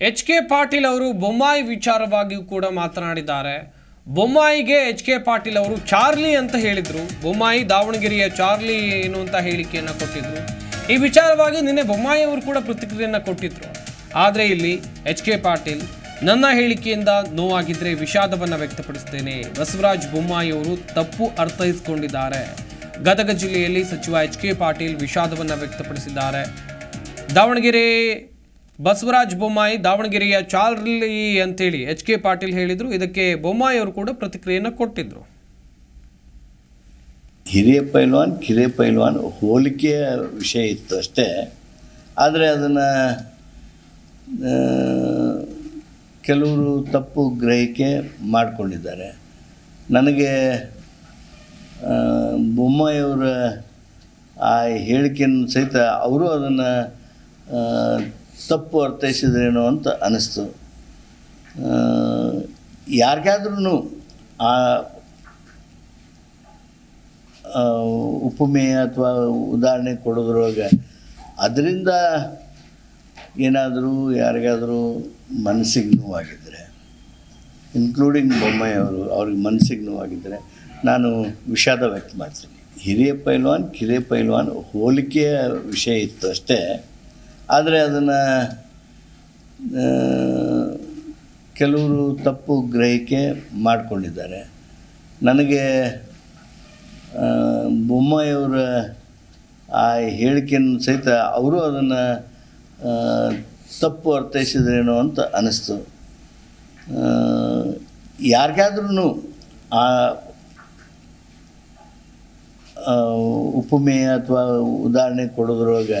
H K Patil ಅವರು ಬೊಮ್ಮಾಯಿ ವಿಚಾರವಾಗಿಯೂ ಕೂಡ ಮಾತನಾಡಿದ್ದಾರೆ. ಬೊಮ್ಮಾಯಿಗೆ ಎಚ್ ಕೆ ಪಾಟೀಲ್ ಅವರು ಚಾರ್ಲಿ ಅಂತ ಹೇಳಿದರು. ಬೊಮ್ಮಾಯಿ ದಾವಣಗೆರೆಯ ಚಾರ್ಲಿ ಏನು ಅಂತ ಹೇಳಿಕೆಯನ್ನು ಕೊಟ್ಟಿದ್ರು. ಈ ವಿಚಾರವಾಗಿ ನಿನ್ನೆ ಬೊಮ್ಮಾಯಿ ಅವರು ಕೂಡ ಪ್ರತಿಕ್ರಿಯೆಯನ್ನು ಕೊಟ್ಟಿದ್ರು. ಆದರೆ ಇಲ್ಲಿ ಎಚ್ ಕೆ ಪಾಟೀಲ್, ನನ್ನ ಹೇಳಿಕೆಯಿಂದ ನೋವಾಗಿದ್ರೆ ವಿಷಾದವನ್ನು ವ್ಯಕ್ತಪಡಿಸ್ತೇನೆ. ಬಸವರಾಜ್ ಬೊಮ್ಮಾಯಿ ಅವರು ತಪ್ಪು ಅರ್ಥೈಸಿಕೊಂಡಿದ್ದಾರೆ. ಗದಗ ಜಿಲ್ಲೆಯಲ್ಲಿ ಸಚಿವ ಎಚ್ ಕೆ ಪಾಟೀಲ್ ವಿಷಾದವನ್ನು ವ್ಯಕ್ತಪಡಿಸಿದ್ದಾರೆ. ದಾವಣಗೆರೆ ಬಸವರಾಜ ಬೊಮ್ಮಾಯಿ ದಾವಣಗೆರೆಯ ಚಾರ್ಲಿ ಅಂತೇಳಿ ಎಚ್ ಕೆ ಪಾಟೀಲ್ ಹೇಳಿದರು. ಇದಕ್ಕೆ ಬೊಮ್ಮಾಯಿ ಅವರು ಕೂಡ ಪ್ರತಿಕ್ರಿಯೆಯನ್ನು ಕೊಟ್ಟಿದ್ರು. ಹಿರಿಯ ಪೈಲ್ವಾನ್, ಕಿರಿಯ ಪೈಲ್ವಾನ್ ಹೋಲಿಕೆಯ ವಿಷಯ ಇತ್ತು ಅಷ್ಟೇ. ಆದರೆ ಅದನ್ನು ಕೆಲವರು ತಪ್ಪು ಗ್ರಹಿಕೆ ಮಾಡಿಕೊಂಡಿದ್ದಾರೆ. ನನಗೆ ಬೊಮ್ಮಾಯಿಯವರ ಆ ಹೇಳಿಕೆಯನ್ನು ಸಹಿತ ಅವರು ಅದನ್ನು ತಪ್ಪು ಅರ್ಥೈಸಿದ್ರೇನೋ ಅಂತ ಅನ್ನಿಸ್ತು. ಯಾರಿಗಾದ್ರೂ ಆ ಉಪಮೇಯ ಅಥವಾ ಉದಾಹರಣೆ ಕೊಡೋದ್ರೊಳಗೆ ಅದರಿಂದ ಏನಾದರೂ ಯಾರಿಗಾದರೂ ಮನಸ್ಸಿಗೆ ನೋವಾಗಿದ್ದರೆ ಇನ್ಕ್ಲೂಡಿಂಗ್ ಬೊಮ್ಮಯ್ಯವರು ಅವರು ಅವ್ರಿಗೆ ಮನಸ್ಸಿಗೆ ನೋವಾಗಿದ್ದರೆ ನಾನು ವಿಷಾದ ವ್ಯಕ್ತ ಮಾಡ್ತೀನಿ ಹಿರಿಯ ಪೈಲ್ವಾನ್, ಕಿರಿಯ ಪೈಲ್ವಾನ್ ಹೋಲಿಕೆಯ ವಿಷಯ ಇತ್ತು ಅಷ್ಟೇ. ಆದರೆ ಅದನ್ನು ಕೆಲವರು ತಪ್ಪು ಗ್ರಹಿಕೆ ಮಾಡಿಕೊಂಡಿದ್ದಾರೆ. ನನಗೆ ಬೊಮ್ಮಾಯಿಯವರ ಆ ಹೇಳಿಕೆಯನ್ನು ಸಹಿತ ಅವರು ಅದನ್ನು ತಪ್ಪು ಅರ್ಥೈಸಿದ್ರೇನೋ ಅಂತ ಅನ್ನಿಸ್ತು ಯಾರಿಗಾದ್ರೂ ಆ, ಉಪಮೇಯ ಅಥವಾ ಉದಾಹರಣೆ ಕೊಡೋದ್ರೊಳಗೆ